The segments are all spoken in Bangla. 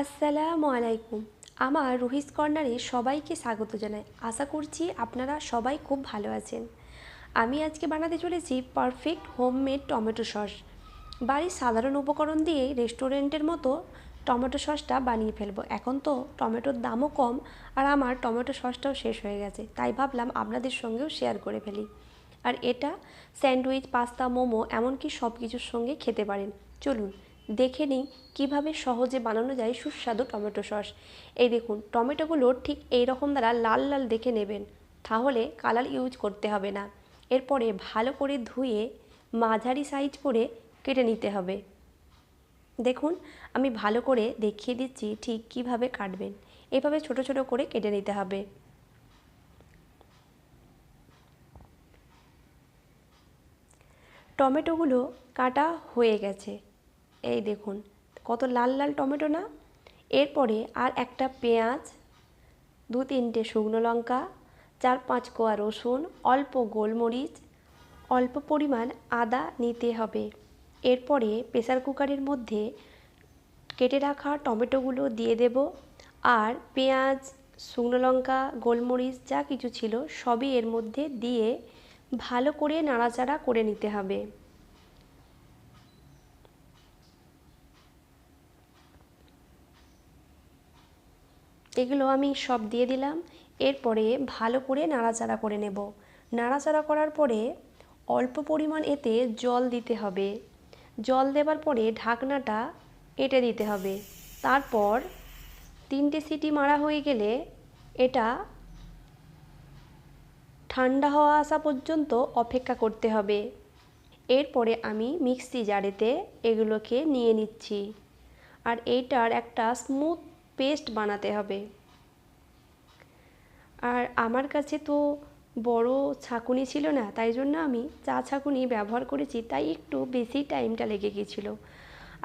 আসসালামু আলাইকুম। আমার রুহিস কর্নারে সবাইকে স্বাগত জানাই। আশা করছি আপনারা সবাই খুব ভালো আছেন। আমি আজকে বানাতে চলেছি পারফেক্ট হোমমেড টমেটো সস। বাড়ির সাধারণ উপকরণ দিয়ে রেস্টুরেন্টের মতো টমেটো সসটা বানিয়ে ফেলব। এখন তো টমেটোর দামও কম আর আমার টমেটো সসটাও শেষ হয়ে গেছে। তাই ভাবলাম আপনাদের সঙ্গেও শেয়ার করে ফেলি। আর এটা স্যান্ডউইচ, পাস্তা, মোমো, এমনকি সব কিছুর সঙ্গে খেতে পারেন। চলুন দেখে নিই কীভাবে সহজে বানানো যায় সুস্বাদু টমেটো সস। এই দেখুন, টমেটোগুলো ঠিক এই রকম দ্বারা লাল লাল দেখে নেবেন, তাহলে কালার ইউজ করতে হবে না। এরপরে ভালো করে ধুয়ে মাঝারি সাইজ করে কেটে নিতে হবে। দেখুন, আমি ভালো করে দেখিয়ে দিচ্ছি ঠিক কীভাবে কাটবেন। এভাবে ছোট ছোট করে কেটে নিতে হবে। টমেটোগুলো কাটা হয়ে গেছে। এই দেখুন, কত লাল লাল টমেটো না? এরপরে আর একটা পেঁয়াজ, দু তিনটে শুকনো লঙ্কা, চার পাঁচ কোয়া রসুন, অল্প গোলমরিচ, অল্প পরিমাণ আদা নিতে হবে। এরপরে প্রেসার কুকারের মধ্যে কেটে রাখা টমেটোগুলো দিয়ে দেব আর পেঁয়াজ, শুকনো লঙ্কা, গোলমরিচ যা কিছু ছিল সবই এর মধ্যে দিয়ে ভালো করে নাড়াচাড়া করে নিতে হবে। এগুলো আমি সব দিয়ে দিলাম। এরপরে ভালো করে নাড়াচাড়া করে নেব। নাড়াচাড়া করার পরে অল্প পরিমাণ এতে জল দিতে হবে। জল দেওয়ার পরে ঢাকনাটা এঁটে দিতে হবে। তারপর তিনটে সিটি মারা হয়ে গেলে এটা ঠান্ডা হওয়া আসা পর্যন্ত অপেক্ষা করতে হবে। এরপরে আমি মিক্সি জারেতে এগুলোকে নিয়ে নিচ্ছি। আর এইটার একটা স্মুথ পেস্ট বানাতে হবে। আর আমার কাছে তো বড় ছাকুনি ছিল না, তাই জন্য আমি চা ছাকুনি ব্যবহার করেছি, তাই একটু বেশি টাইমটা লেগে গিয়েছিল।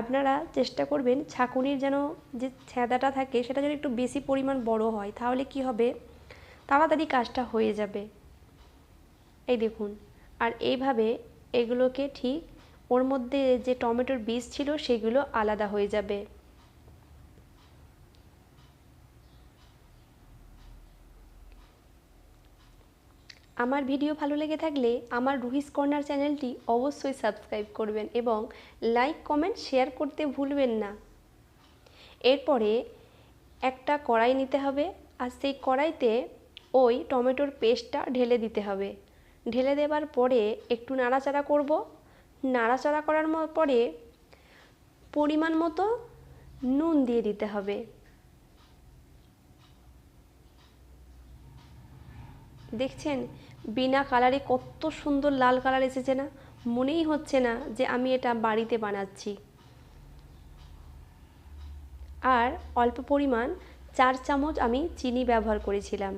আপনারা চেষ্টা করবেন ছাকুনির যেন যে ছেঁদাটা থাকে, সেটা যেন একটু বেশি পরিমাণ বড় হয়, তাহলে কি হবে? তাড়াতাড়ি কাজটা হয়ে যাবে। এই দেখুন, আর এইভাবে এগুলোকে ঠিক ওর মধ্যে যে টমেটোর বীজ ছিল, সেগুলো আলাদা হয়ে যাবে। আমার ভিডিও ভালো লেগে থাকলে আমার রুহিস কর্নার চ্যানেলটি অবশ্যই সাবস্ক্রাইব করবেন এবং লাইক, কমেন্ট, শেয়ার করতে ভুলবেন না। এরপরে একটা কড়াই নিতে হবে আর সেই কড়াইতে ওই টমেটোর পেস্টটা ঢেলে দিতে হবে। ঢেলে দেওয়ার পরে একটু নাড়াচাড়া করব। নাড়াচাড়া করার পরে পরিমাণ মতো নুন দিয়ে দিতে হবে। দেখছেন? বিনা কালারে কত সুন্দর লাল কালার এসেছে না? মনেই হচ্ছে না যে আমি এটা বাড়িতে বানাচ্ছি। আর অল্প পরিমাণ চার চামচ আমি চিনি ব্যবহার করেছিলাম।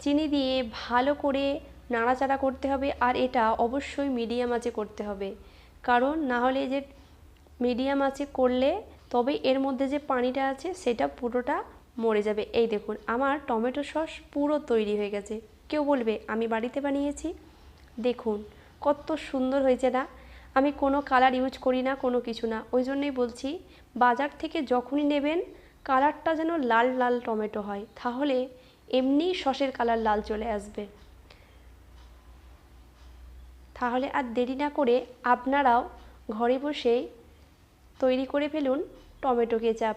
চিনি দিয়ে ভালো করে নাড়াচাড়া করতে হবে আর এটা অবশ্যই মিডিয়াম আঁচে করতে হবে। কারণ না হলে যে মিডিয়াম আঁচে করলে তবে এর মধ্যে যে পানিটা আছে সেটা পুরোটা মরে যাবে। এই দেখুন, আমার টমেটো সস পুরো তৈরি হয়ে গেছে। কেউ বলবে, আমি বাড়িতে বানিয়েছি? দেখুন, কত সুন্দর হয়েছে না? আমি কোনো কালার ইউজ করি না, কোনো কিছু না। ওই জন্যই বলছি, বাজার থেকে যখনই নেবেন, কালারটা যেন লাল লাল টমেটো হয়, তাহলে এমনি সসের কালার লাল চলে আসবে। তাহলে আর দেরি না করে আপনারাও ঘরে বসেই তৈরি করে ফেলুন টমেটো কেচাপ।